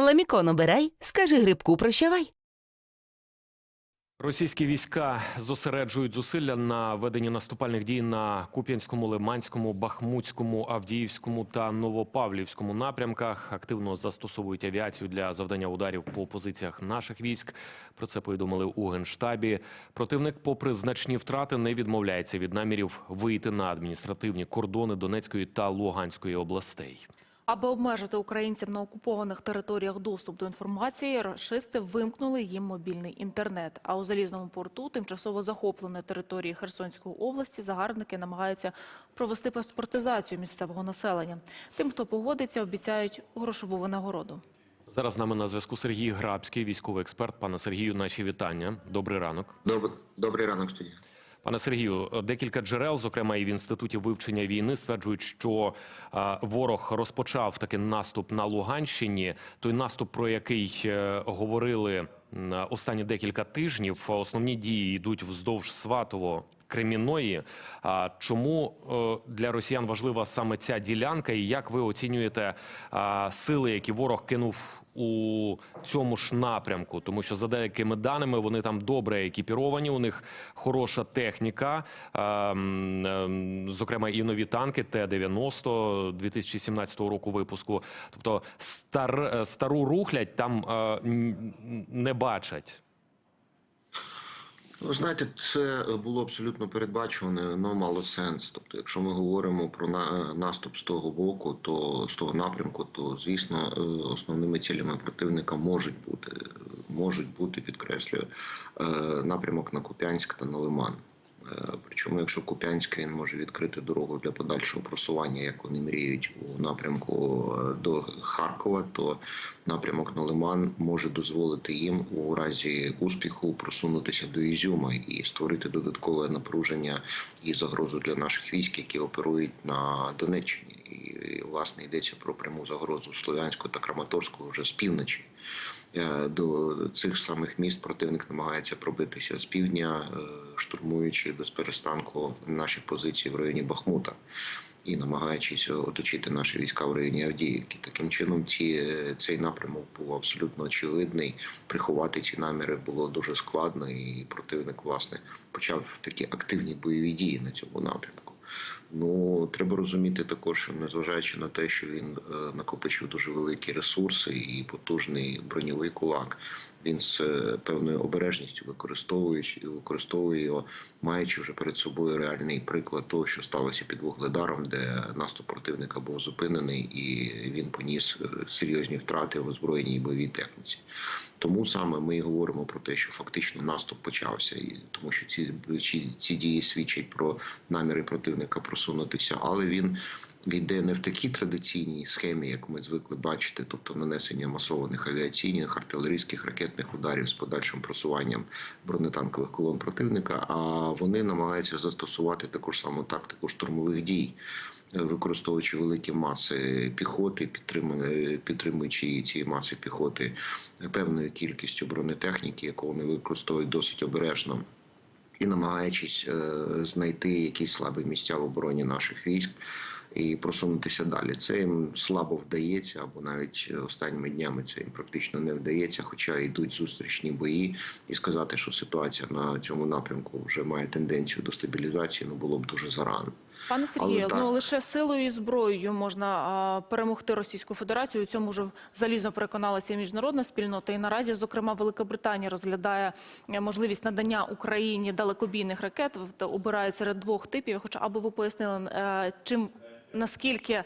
Ламікон обирай, скажи грибку прощавай. Російські війська зосереджують зусилля на веденні наступальних дій на Куп'янському, Лиманському, Бахмутському, Авдіївському та Новопавлівському напрямках. Активно застосовують авіацію для завдання ударів по позиціях наших військ. Про це повідомили у генштабі. Противник, попри значні втрати, не відмовляється від намірів вийти на адміністративні кордони Донецької та Луганської областей. Аби обмежити українцям на окупованих територіях доступ до інформації, рашисти вимкнули їм мобільний інтернет. А у залізному порту тимчасово захопленої території Херсонської області загарбники намагаються провести паспортизацію місцевого населення. Тим, хто погодиться, обіцяють грошову винагороду. Зараз з нами на зв'язку Сергій Грабський, військовий експерт. Пане Сергію, наші вітання. Добрий ранок. Добрий, добрий ранок, студія. Пане Сергію, декілька джерел, зокрема і в інституті вивчення війни, стверджують, що ворог розпочав такий наступ на Луганщині. Той наступ, про який е, говорили останні декілька тижнів. Основні дії йдуть вздовж Сватово. А чому е, для росіян важлива саме ця ділянка, і як ви оцінюєте сили, які ворог кинув у цьому ж напрямку? Тому що за деякими даними вони там добре екіпіровані, у них хороша техніка, а, м, ем, зокрема і нові танки Т-90 2017 року випуску. Тобто стар, е, стару рухлядь там е, не бачать. Ви знаєте, це було абсолютно передбачуване, але мало сенс. Тобто, якщо ми говоримо про на- наступ з того боку, то з того напрямку, то звісно, е, основними цілями противника можуть бути, можуть бути, підкреслюю, е, напрямок на Куп'янськ та на Лиман. Е, Причому, якщо Куп'янськ він може відкрити дорогу для подальшого просування, як вони мріють у напрямку е, до Харкова, то напрямок на Лиман може дозволити їм у разі успіху просунутися до Ізюма і створити додаткове напруження і загрозу для наших військ, які оперують на Донеччині. Власне йдеться про пряму загрозу Слов'янську та Краматорську вже з півночі. Е, До цих самих міст противник намагається пробитися з півдня, е, штурмуючи без перестанку наші позиції в районі Бахмута і намагаючись оточити наші війська в районі Авдіївки. Таким чином, ці, цей напрямок був абсолютно очевидний. Приховати ці наміри було дуже складно, і противник власне почав такі активні бойові дії на цьому напрямку. Ну треба розуміти також, що незважаючи на те, що він е, накопичив дуже великі ресурси і потужний броньовий кулак, він з е, певною обережністю використовує використовує його, маючи вже перед собою реальний приклад того, що сталося під вугледаром, де наступ противника був зупинений, і він поніс е, серйозні втрати в озброєній бойовій техніці. Тому саме ми і говоримо про те, що фактично наступ почався, і тому що ці, ці, ці дії свідчать про наміри противника просунутися, але він йде не в такій традиційній схемі, як ми звикли бачити, тобто нанесення масованих авіаційних артилерійських ракетних ударів з подальшим просуванням бронетанкових колон противника. А вони намагаються застосувати таку ж саму тактику штурмових дій, використовуючи великі маси піхоти, підтримуючи ці маси піхоти певною кількістю бронетехніки, яку вони використовують досить обережно. І намагаючись е, знайти якісь слабі місця в обороні наших військ і просунутися далі. Це їм слабо вдається, або навіть останніми днями це їм практично не вдається, хоча йдуть зустрічні бої, і сказати, що ситуація на цьому напрямку вже має тенденцію до стабілізації, ну було б дуже зарано. Пане Сергію, ну лише силою і зброєю можна а, перемогти Російську Федерацію. У цьому вже залізно переконалася і міжнародна спільнота. І наразі, зокрема, Велика Британія розглядає е, можливість надання Україні далекобійних ракет. обирає серед двох типів. Хоча аби ви пояснили, е, чим наскільки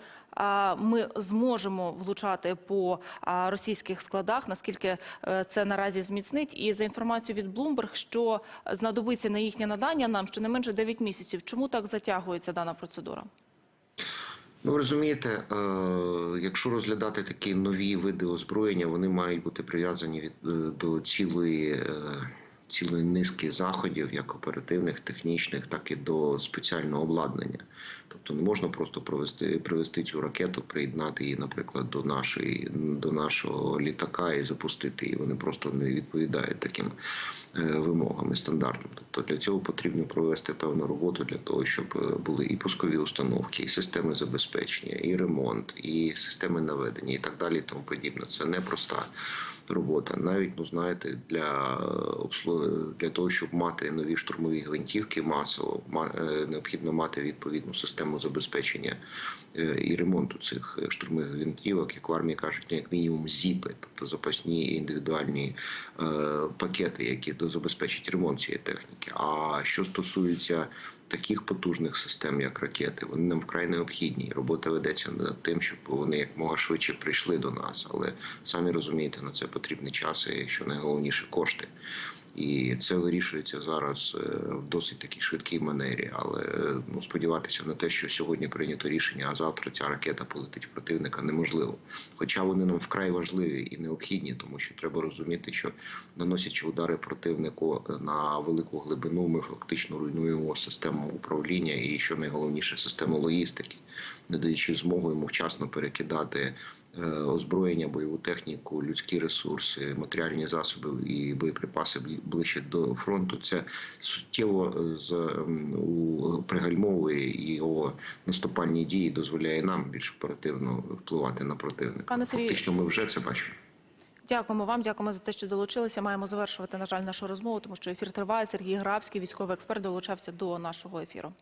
ми зможемо влучати по російських складах, наскільки е, це наразі зміцнить. І за інформацією від Bloomberg, що знадобиться на їхнє надання нам щонайменше 9 місяців. Чому так затягується дана процедура? Ну, розумієте, е, якщо розглядати такі нові види озброєння, вони мають бути прив'язані е, до цілої. Е, цілої низки заходів, як оперативних, технічних, так і до спеціального обладнання. Тобто не можна просто провести привести цю ракету, приєднати її, наприклад, до нашої до нашого літака і запустити її. Вони просто не відповідають таким е, вимогам і стандартам. Тобто для цього потрібно провести певну роботу для того, щоб е, були і пускові установки, і системи забезпечення, і ремонт, і системи наведення, і так далі, і тому подібне. Це непроста робота. Навіть ну знаєте, для обслуг- для того, щоб мати нові штурмові гвинтівки масово, е, необхідно мати відповідну систему забезпечення е, і ремонту цих е, штурмових гвинтівок, як в армії кажуть, ну, як мінімум зіпи, тобто запасні індивідуальні пакети, які забезпечать ремонт цієї техніки. А що стосується таких потужних систем, як ракети, вони нам вкрай необхідні. Робота ведеться над тим, щоб вони якмога швидше прийшли до нас. Але самі розумієте, на це потрібний час, і що найголовніше кошти. І це вирішується зараз е, в досить такій швидкій манері. Але е, ну сподіватися на те, що сьогодні прийнято рішення, а завтра ця ракета полетить противника, неможливо. Хоча вони нам вкрай важливі і необхідні, тому що треба розуміти, що наносячи удари противнику е, на велику глибину, ми фактично руйнуємо систему управління і, що найголовніше, систему логістики, не даючи змогу йому вчасно перекидати озброєння, бойову техніку, людські ресурси, матеріальні засоби і боєприпаси ближче до фронту. Це суттєво е, з у- пригальмовує і його наступальні дії дозволяє нам більш оперативно впливати на противника. Фактично, ми вже це бачимо. Дякуємо вам, дякуємо за те, що долучилися. Маємо завершувати, на жаль, нашу розмову, тому що ефір триває. Сергій Грабський, військовий експерт, долучався до нашого ефіру.